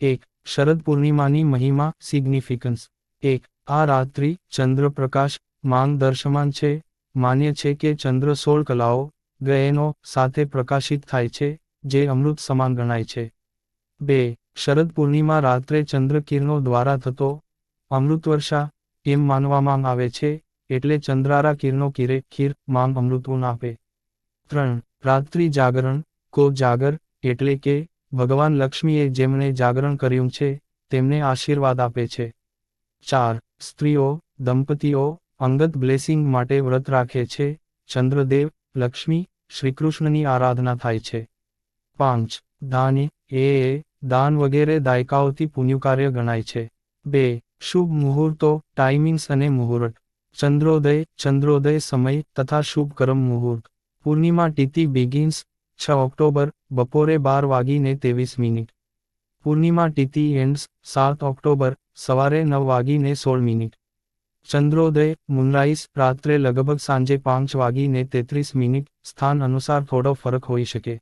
એક, શરદ પૂર્ણિમાની મહિમા સિગ્નિફિકન્સ એક, આ રાત્રિ ચંદ્રપ્રકાશ માંગ દર્શમાન છે. માન્ય છે કે ચંદ્ર સોળ કલાઓ ગયનો સાથે પ્રકાશિત થાય છે, જે અમૃત સમાન ગણાય છે. બે, શરદ પૂર્ણિમા રાત્રે ચંદ્ર કિરણો દ્વારા થતો, અમૃતવર્ષા, એમ માનવામાં આવે છે, એટલે ચંદ્રારા કિરણો કિરે ખીર માંગ અમૃતવું આપે. ત્રણ, રાત્રિ જાગરણ, કો જાગર, એટલે કે ભગવાન લક્ષ્મીએ જેમણે જાગરણ કર્યું છે, તેમને આશીર્વાદ આપે છે. ચાર, સ્ત્રીઓ, દંપતીઓ, અંગત બ્લેસિંગ માટે વ્રત રાખે છે, ચંદ્રદેવ, લક્ષ્મી, શ્રીકૃષ્ણની આરાધના થાય છે. પાંચ, દાન, એ એ, દાન વગેરે દાયકાઓથી પુણ્યકાર્ય ગણાય છે. બે, શુભ મુહૂર્તો, ટાઈમિંગ્સ અને મુહૂર્ત. ચંદ્રોદય ચંદ્રોદય સમય તથા શુભ કરમ મુહૂર્ત. પૂર્ણિમા તિથિ, બિગિન્સ છ ઓક્ટોબર, બપોરે બાર વાગીને ત્રેવીસ મિનિટ. પૂર્ણિમા તિથિ એન્ડ્સ, સાત ઓક્ટોબર, સવારે નવ વાગીને સોળ મિનિટ. ચંદ્રોદય, મુનરાઈસ, રાત્રે લગભગ સાંજે પાંચ વાગીને તેત્રીસ મિનિટ, સ્થાન અનુસાર થોડો ફરક હોઈ શકે.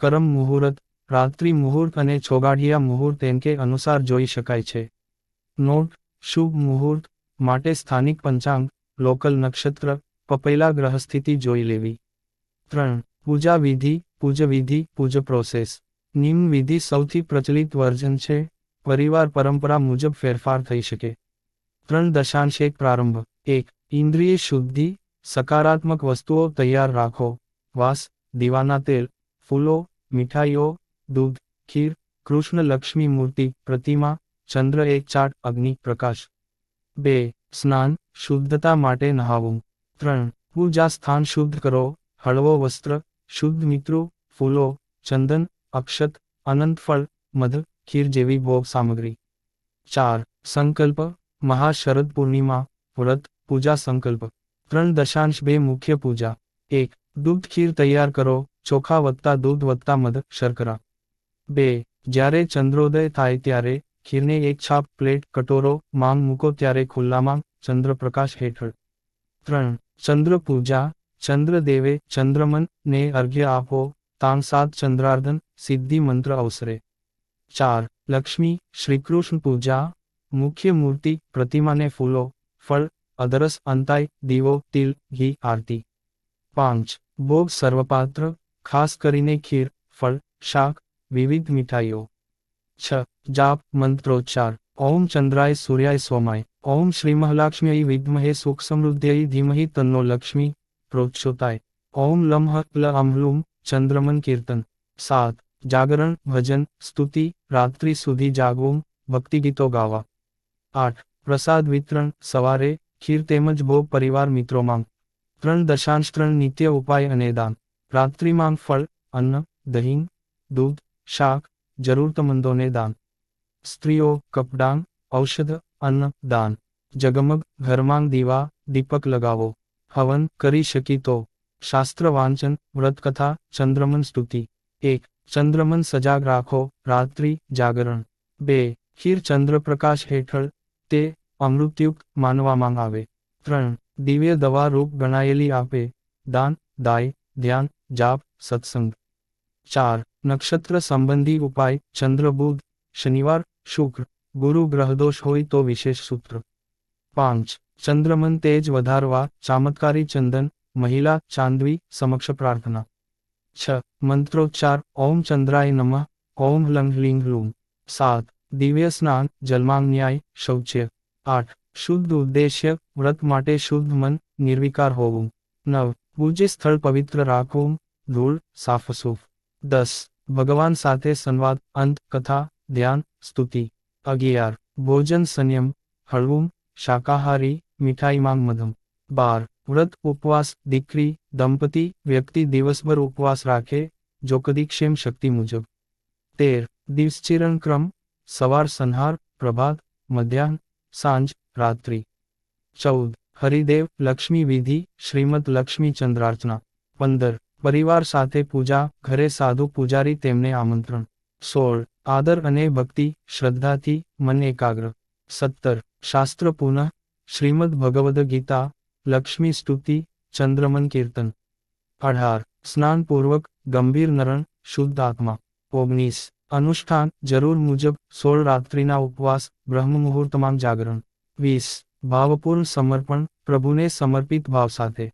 કરમ મુહૂર્ત, રાત્રિ મુહૂર્ત અને છોગાઢિયા મુહૂર્ત એનકે અનુસાર જોઈ શકાય છે. નોટ, શુભ મુહૂર્ત, માટે સ્થાનિક પંચાંગ, લોકલ નક્ષત્ર, પપૈલા ગ્રહસ્થિતિ જોઈ લેવી. ત્રણ પૂજા વિધિ પૂજ વિધિ પૂજ પ્રોસેસ નિમ્ન વિધિ સૌથી પ્રચલિત વર્જન છે. પરિવાર પરંપરા મુજબ ફેરફાર થઈ શકે. ત્રણ દશાંશ એક પ્રારંભ. એક, ઇન્દ્રિય શુદ્ધિ, સકારાત્મક વસ્તુઓ તૈયાર રાખો. વાસ, દીવાના તેલ, ફૂલો, મીઠાઈઓ, દૂધ, ખીર કૃષ્ણ લક્ષ્મી મૂર્તિ, પ્રતિમા, ચંદ્ર એક ચાટ, અગ્નિ, પ્રકાશ. બે, સ્નાન, શુદ્ધતા માટે નહાવું. ત્રણ પૂજા સ્થાન શુદ્ધ કરો. હળવો વસ્ત્ર શુદ્ધ મિત્રો ફૂલો ચંદન અક્ષત અનંત ફળ મધ ખીર જેવી ભોગ સામગ્રી ચાર સંકલ્પ મહાશરદ પૂર્ણિમા વ્રત પૂજા સંકલ્પ ત્રણ દશાંશ બે મુખ્ય પૂજા એક દૂધ ખીર તૈયાર કરો ચોખા વત્તા દૂધ વત્તા મધ શર્કરા બે જ્યારે ચંદ્રોદય થાય ત્યારે ખીરને એક છાપ પ્લેટ કટોરો માંગ મૂકો ત્યારે ખુલ્લામાં ચંદ્રપ્રકાશ હેઠળ ત્રણ ચંદ્ર પૂજા ચંદ્રદેવે ચંદ્રમન ને અર્ઘ્ય આપો તાંગ સાત ચંદ્રાર્ધન સિદ્ધિ મંત્ર અવસરે ચાર લક્ષ્મી શ્રીકૃષ્ણ પૂજા મુખ્ય મૂર્તિ પ્રતિમાને ફૂલો ફળ અદરસ અંતાય દીવો તિલ ઘી આરતી પાંચ ભોગ સર્વપાત્ર ખાસ કરીને ખીર ફળ શાક વિવિધ મીઠાઈઓ છ જાપ મંત્રોચ્ચાર ઓમ ચંદ્રાય સૂર્યાય સોમાય ઓમ શ્રી મહાલક્ષ્મ્યય વિદ્મહે સુખ સમૃદ્ધ્યય ધીમહિ તન્નો લક્ષ્મી પ્રોચ્છોતાય ઓમ લમ લ અમલુમ ચંદ્રમન કીર્તન સાત જાગરણ ભજન સ્તુતિ રાત્રિ સુધી જાગવું ભક્તિગીતો ગાવા આઠ પ્રસાદ વિતરણ સવારે ખીર તેમજ ભોગ પરિવાર મિત્રો માંગ ત્રણ દશાંશ ત્રણ નિત્ય ઉપાય અને દાન રાત્રિ માંગ ફળ અન્ન દહીં દૂધ શાક જરૂરતમંદોને દાન સ્ત્રીઓ કપડાં ઔષધ અન્ન દાન જગમગ ઘરમાંગ દીવા દીપક લગાવો હવન કરી શકી તો શાસ્ત્ર વાંચન વ્રતકથા ચંદ્રમન સ્તુતિ એક ચંદ્રમન સજાગ રાખો રાત્રિ જાગરણ બે ખીર ચંદ્રપ્રકાશ હેઠળ તે અમૃતયુક્ત માનવામાં આવે ત્રણ દિવ્ય દવા રૂપ ગણાયેલી આપે દાન દાય ધ્યાન જાપ સત્સંગ ચાર નક્ષત્ર સંબંધી ઉપાય ચંદ્ર બુધ શનિવાર શુક્ર ગુરુ ગ્રહદોષ હોય તો વિશેષ સૂત્ર પાંચ ચંદ્રમન તેજ વધારવા ચામત્કારી ચંદન મહિલા ચાંદવી સમક્ષ પ્રાર્થના છ મંત્રોચ્ચાર ઓમ ચંદ્રાય નમઃ ઓમ લંગ લિંગ લૂમ સાત દિવ્ય સ્નાન જલમાંગ ન્યાય શૌચ્ય આઠ શુદ્ધ ઉદ્દેશ્ય વ્રત માટે શુદ્ધ મન નિર્વિકાર હોવું નવ પૂજ્ય સ્થળ પવિત્ર રાખવું ધૂળ સાફસૂફ દસ ભગવાન સાથે સંવાદ અંત કથા ધ્યાન સ્તુતિ અગિયાર ભોજન સંયમ હળવું શાકાહારી મીઠાઈમાં મધમ બાર વ્રત ઉપવાસ દીકરી દંપતી વ્યક્તિ દિવસભર ઉપવાસ રાખે જો કદી ક્ષેમ શક્તિ મુજબ તેર દિવસચિરણ ક્રમ સવાર સંહાર પ્રભાત મધ્યાહન સાંજ રાત્રિ ચૌદ હરિદેવ લક્ષ્મી વિધિ શ્રીમદ લક્ષ્મી ચંદ્રાર્ચના પંદર પરિવાર સાથે પૂજા ઘરે સાધુ પૂજારી તેમને આમંત્રણ સોળ આદર અને ભક્તિ શ્રદ્ધાથી મન એકાગ્ર સત્તર શાસ્ત્ર પુનઃ શ્રીમદ ભગવદ ગીતા, લક્ષ્મી સ્તુતિ, ચંદ્રમન કીર્તન. અઢાર. સ્નાનપૂર્વક, ગંભીર નરણ, શુદ્ધ આત્મા. ઓગણીસ. અનુષ્ઠાન જરૂર મુજબ, સોળ રાત્રિના ઉપવાસ બ્રહ્મ મુહૂર્તમાં જાગરણ. વીસ. ભાવપૂર્ણ સમર્પણ, પ્રભુને સમર્પિત ભાવ સાથે.